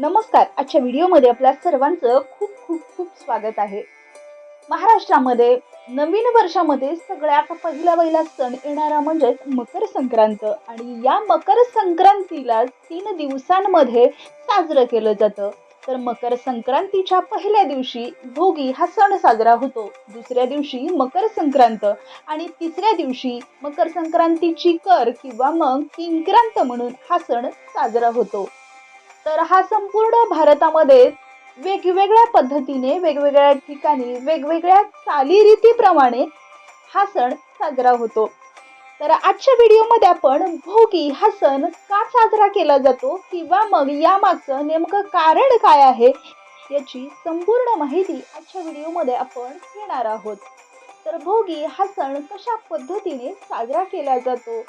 नमस्कार. आजच्या व्हिडिओमध्ये आपल्या सर्वांचं खूप खूप खूप स्वागत आहे. महाराष्ट्रामध्ये नवीन वर्षामध्ये सगळ्यात पहिला पहिला सण येणारा म्हणजेच मकर संक्रांत. आणि या मकर संक्रांतीला तीन दिवसांमध्ये साजरं केलं जातं. तर मकर संक्रांतीच्या पहिल्या दिवशी भोगी हा सण साजरा होतो. दुसऱ्या दिवशी मकर संक्रांत. आणि तिसऱ्या दिवशी मकर संक्रांतीची कर किंवा मग किंक्रांत म्हणून हा सण साजरा होतो. तर हा संपूर्ण भारतामध्ये वेगवेगळ्या पद्धतीने वेगवेगळ्या ठिकाणी वेगवेगळ्या चालीरीतीप्रमाणे हा सण साजरा होतो. तर आजच्या व्हिडिओमध्ये आपण भोगी हा सण का साजरा केला जातो किंवा मग यामागचं नेमकं कारण काय आहे याची संपूर्ण माहिती आजच्या व्हिडिओमध्ये आपण घेणार आहोत. तर भोगी हा सण कशा पद्धतीने साजरा केला जातो?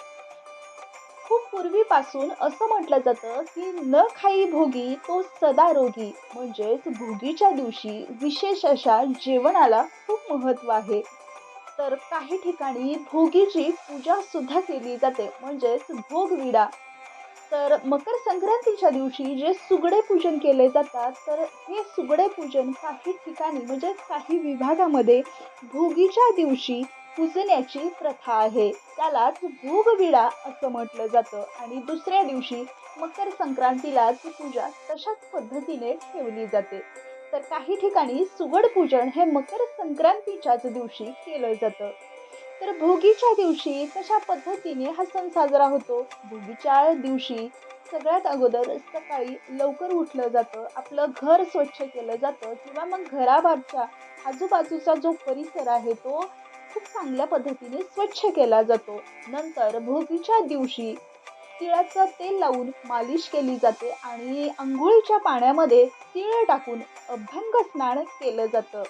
खूप पूर्वीपासून असं म्हटलं जातं की न खाई भोगी तो सदा रोगी. म्हणजेच भोगीच्या दिवशी विशेष अशा जेवणाला खूप महत्त्व आहे. तर काही ठिकाणी भोगीची पूजा सुद्धा केली जाते म्हणजेच भोगविडा तर मकर संक्रांतीच्या दिवशी जे सुगडे पूजन केले जातात तर हे सुगडे पूजन काही ठिकाणी म्हणजे काही विभागामध्ये भोगीच्या दिवशी पुजण्याची प्रथा आहे. त्यालाच भोगविडा असं म्हटलं जातं. आणि दुसऱ्या दिवशी मकर संक्रांतीला ती पूजा तशाच पद्धतीने ठेवली जाते. तर काही ठिकाणी सुगड पूजन हे मकर संक्रांतीच्याच दिवशी केलं जातं. तर भोगीच्या दिवशी कशा पद्धतीने हा सण साजरा होतो. भोगीच्या दिवशी सगळ्यात अगोदर सकाळी लवकर उठलं जातं. आपलं घर स्वच्छ केलं जातं. किंवा मग घराबाहेरच्या आजूबाजूचा जो परिसर आहे तो खूप चांगल्या पद्धतीने स्वच्छ केला जातो. नंतर भोगीच्या दिवशी तिळाचं तेल लावून मालिश केली जाते आणि आंघोळीच्या पाण्यामध्ये तिळ टाकून अभ्यंग स्नान केलं जातं.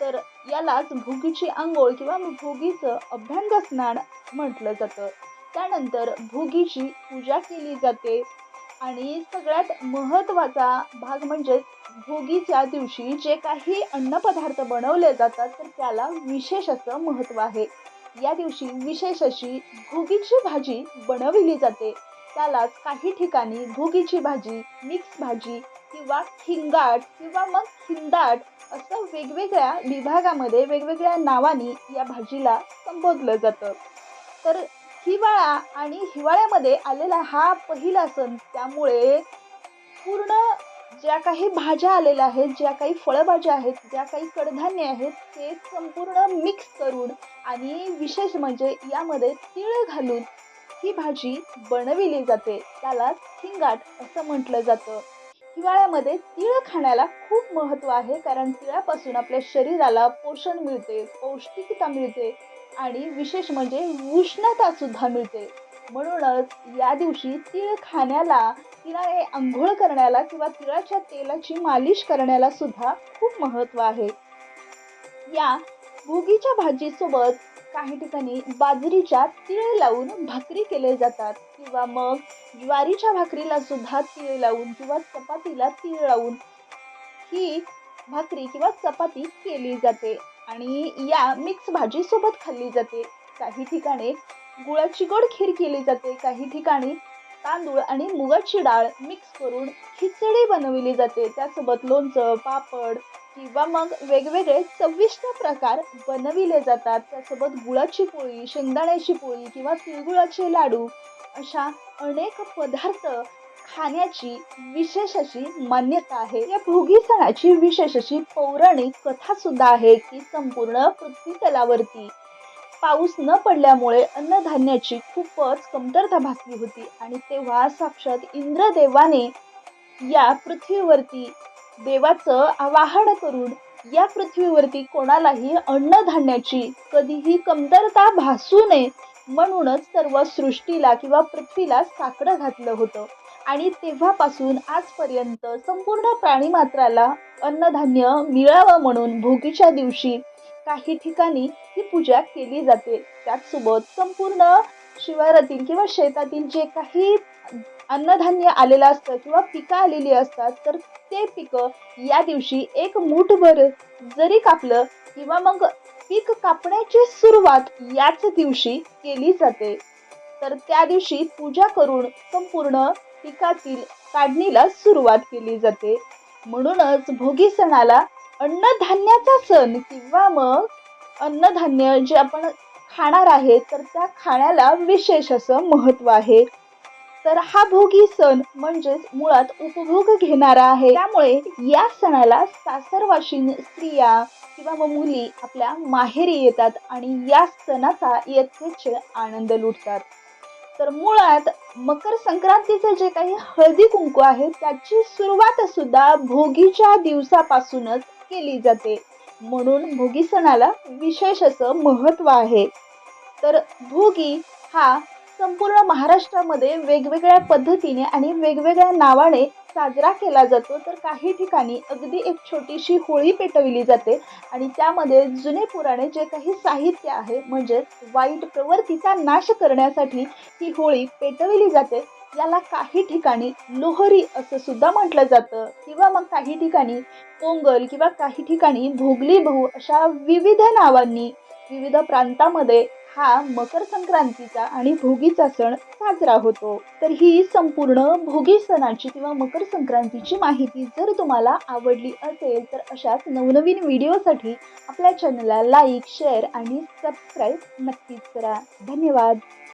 तर यालाच भोगीची आंघोळ किंवा भोगीचं अभ्यंग स्नान म्हटलं जातं. त्यानंतर भोगीची पूजा केली जाते. आणि सगळ्यात महत्त्वाचा भाग म्हणजेच भोगीच्या दिवशी जे काही अन्नपदार्थ बनवले जातात तर त्याला विशेष असं महत्त्व आहे. या दिवशी विशेष अशी भोगीची भाजी बनविली जाते. त्यालाच काही ठिकाणी भोगीची भाजी मिक्स भाजी किंवा खिंगाट किंवा मग खिंदाट असं वेगवेगळ्या विभागामध्ये वेगवेगळ्या नावांनी या भाजीला संबोधलं जातं. तर हिवाळा आणि हिवाळ्यामध्ये आलेला हा पहिला सण. त्यामुळे पूर्ण ज्या काही भाज्या आलेल्या आहेत ज्या काही फळभाज्या आहेत ज्या काही कडधान्य आहेत ते संपूर्ण मिक्स करून आणि विशेष म्हणजे यामध्ये तीळ घालून ही भाजी बनविली जाते. त्याला हिंगाट असं म्हटलं जातं. हिवाळ्यामध्ये तीळ खाण्याला खूप महत्त्व आहे कारण तिळापासून आपल्या शरीराला पोषण मिळते पौष्टिकता मिळते. आणि विशेष म्हणजे उष्णता सुद्धा मिळते. म्हणूनच या दिवशी तीळ खाण्याला तिळाने आंघोळ करण्याला किंवा तिळाच्या तेलाची मालिश करण्याला सुद्धा खूप महत्त्व आहे. या भोगीच्या भाजीसोबत काही ठिकाणी बाजरीच्या तीळ लावून भाकरी केले जातात किंवा मग ज्वारीच्या भाकरीला सुद्धा तीळ लावून किंवा चपातीला तीळ लावून ही भाकरी किंवा चपाती केली जाते. आणि या मिक्स भाजीसोबत खाल्ली जाते. काही ठिकाणी गुळाची गोड खीर केली जाते काही ठिकाणी तांदूळ आणि मुगाची डाळ मिक्स करून खिचडी बनवली जाते. त्यासोबत लोणचं पापड किंवा मग वेगवेगळे चविष्ट प्रकार बनविले जातात. त्यासोबत गुळाची पोळी शेंगदाण्याची पोळी किंवा तिळगुळाचे लाडू अशा अनेक पदार्थ खाण्याची विशेष अशी मान्यता आहे. या भोगी सणाची विशेष अशी पौराणिक कथा सुद्धा आहे की संपूर्ण पृथ्वी तलावरती पाऊस न पडल्यामुळे अन्नधान्याची खूपच कमतरता भासली होती आणि तेव्हा साक्षात इंद्रदेवाने या पृथ्वीवरती देवाचं आवाहन करून या पृथ्वीवरती कोणालाही अन्नधान्याची कधीही कमतरता भासू नये म्हणूनच सर्व सृष्टीला किंवा पृथ्वीला साकडं घातलं होतं. आणि तेव्हापासून आजपर्यंत संपूर्ण प्राणीमात्राला अन्नधान्य मिळावं म्हणून भोगीच्या दिवशी काही ठिकाणी ही पूजा केली जाते. त्याचसोबत संपूर्ण शिवारातील किंवा शेतातील जे काही अन्नधान्य आलेलं असतं किंवा पिकं आलेली असतात तर ते पिकं या दिवशी एक मूठभर जरी कापलं किंवा मग पीक कापण्याची सुरुवात याच दिवशी केली जाते. तर त्या दिवशी पूजा करून संपूर्ण पिकातील काढणीला सुरुवात केली जाते. म्हणूनच भोगी सणाला अन्नधान्याचा सण किंवा मग अन्नधान्य जे आपण खाणार आहे तर त्या खाण्याला विशेष असं महत्त्व आहे. तर हा भोगी सण म्हणजेच मुळात उपभोग घेणारा आहे. त्यामुळे या सणाला सासरवाशीन स्त्रिया किंवा मग मुली आपल्या माहेरी येतात आणि या सणाचा येथेच आनंद लुटतात. तर मुळात मकर संक्रांतीचं जे काही हळदी कुंकू आहे त्याची सुरुवात सुद्धा भोगीच्या दिवसापासूनच केली जाते. म्हणून भोगी सणाला विशेष असं महत्त्व आहे. तर भोगी हा संपूर्ण महाराष्ट्रामध्ये वेगवेगळ्या पद्धतीने आणि वेगवेगळ्या नावाने साजरा केला जातो. तर काही ठिकाणी अगदी एक छोटीशी होळी पेटविली जाते आणि त्यामध्ये जुने पुराणे जे काही साहित्य आहे म्हणजेच वाईट प्रवृत्तीचा नाश करण्यासाठी ही होळी पेटविली जाते. याला काही ठिकाणी लोहरी असं सुद्धा म्हटलं जातं. किंवा मग काही ठिकाणी पोंगल किंवा काही ठिकाणी भोगली बहु अशा विविध नावांनी विविध प्रांतामध्ये हा मकर संक्रांतीचा आणि भोगीचा सण साजरा होतो. तर ही संपूर्ण भोगी सणाची किंवा मकर संक्रांतीची माहिती जर तुम्हाला आवडली असेल तर अशाच नवनवीन व्हिडिओसाठी आपल्या चॅनलला लाईक शेअर आणि सबस्क्राईब नक्कीच करा. धन्यवाद.